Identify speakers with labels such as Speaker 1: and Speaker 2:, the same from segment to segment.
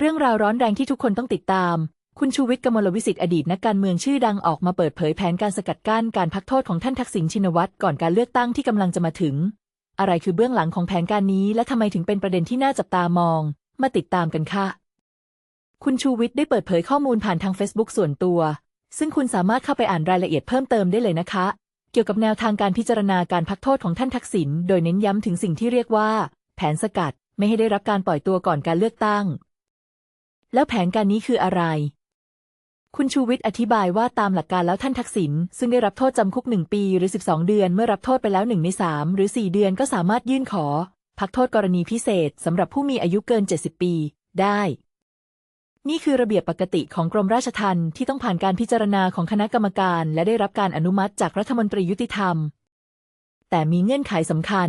Speaker 1: เรื่องราวร้อนแรงที่ทุกคนต้องติดตาม คุณชูวิทย์กมลวิสิทธิ์อดีตนักการเมืองชื่อดังออกมาเปิดเผยแผนการสกัดกั้นการพักโทษของท่านทักษิณชินวัตรก่อนการเลือกตั้งที่กำลังจะมาถึง อะไรคือเบื้องหลังของแผนการนี้ และทำไมถึงเป็นประเด็นที่น่าจับตามอง มาติดตามกันค่ะ คุณชูวิทย์ได้เปิดเผยข้อมูลผ่านทาง Facebook ส่วนตัว ซึ่งคุณสามารถเข้าไปอ่านรายละเอียดเพิ่มเติมได้เลยนะคะ เกี่ยวกับแนวทางการพิจารณาการพักโทษของท่านทักษิณโดยเน้นย้ำถึงสิ่งที่เรียกว่า แผนสกัดไม่ให้ได้รับการปล่อยตัวก่อนการเลือกตั้ง แล้วแผนการนี้คืออะไร คุณชูวิทย์อธิบายว่าตามหลักการแล้วท่านทักษิณซึ่งได้รับโทษจำคุกหนึ่งปีหรือ 12 เดือน เมื่อรับโทษไปแล้วหนึ่งในสามหรือ 4 เดือนก็สามารถยื่นขอ พักโทษกรณีพิเศษสำหรับผู้มีอายุเกิน 70 ปี ได้ นี่คือระเบียบปกติของกรมราชทัณฑ์ที่ต้องผ่านการพิจารณาของคณะกรรมการ และได้รับการอนุมัติจากรัฐมนตรียุติธรรม แต่มีเงื่อนไขสำคัญ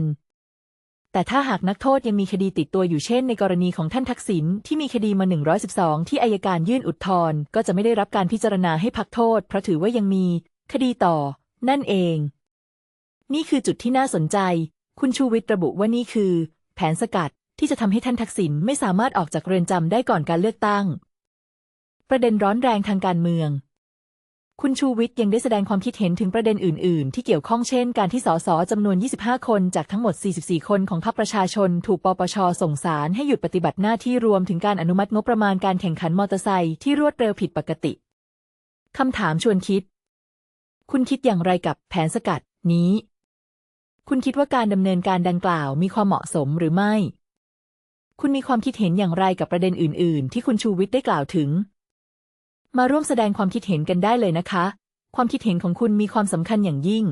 Speaker 1: แต่ถ้าหากนักโทษยังมีคดีติดตัวอยู่เช่นในกรณีของท่านทักษิณที่มีคดีมา 112 ที่อายการยื่นอุทธรณ์ก็จะไม่ได้รับการพิจารณาให้พักโทษ เพราะถือว่ายังมี คดีต่อ นั่นเอง นี่คือจุดที่น่าสนใจ คุณชูวิทย์ระบุว่านี่คือ แผนสกัดที่จะทำให้ท่านทักษิณไม่สามารถออกจากเรือนจำได้ก่อนการเลือกตั้ง ประเด็นร้อนแรงทางการเมือง คุณชูวิทย์ยังได้แสดงความคิดเห็นถึงประเด็นอื่น ๆ ที่เกี่ยวข้องเช่น การที่สสจำนวน 25 คนจากทั้งหมด 44 คนของพรรคประชาชน ถูกปปช ส่งสารให้หยุดปฏิบัติหน้าที่รวมถึงการอนุมัติงบประมาณการแข่งขันมอเตอร์ไซค์ที่รวดเร็วผิดปกติ คำถามชวนคิด คุณคิดอย่างไรกับแผนสกัดนี้ คุณคิดว่าการดำเนินการดังกล่าวมีความเหมาะสมหรือไม่ คุณมีความคิดเห็นอย่างไรกับประเด็นอื่น ๆ ที่คุณชูวิทย์ได้กล่าวถึง มาร่วมแสดงความคิดเห็นกันได้เลยนะคะ ความคิดเห็นของคุณมีความสำคัญอย่างยิ่ง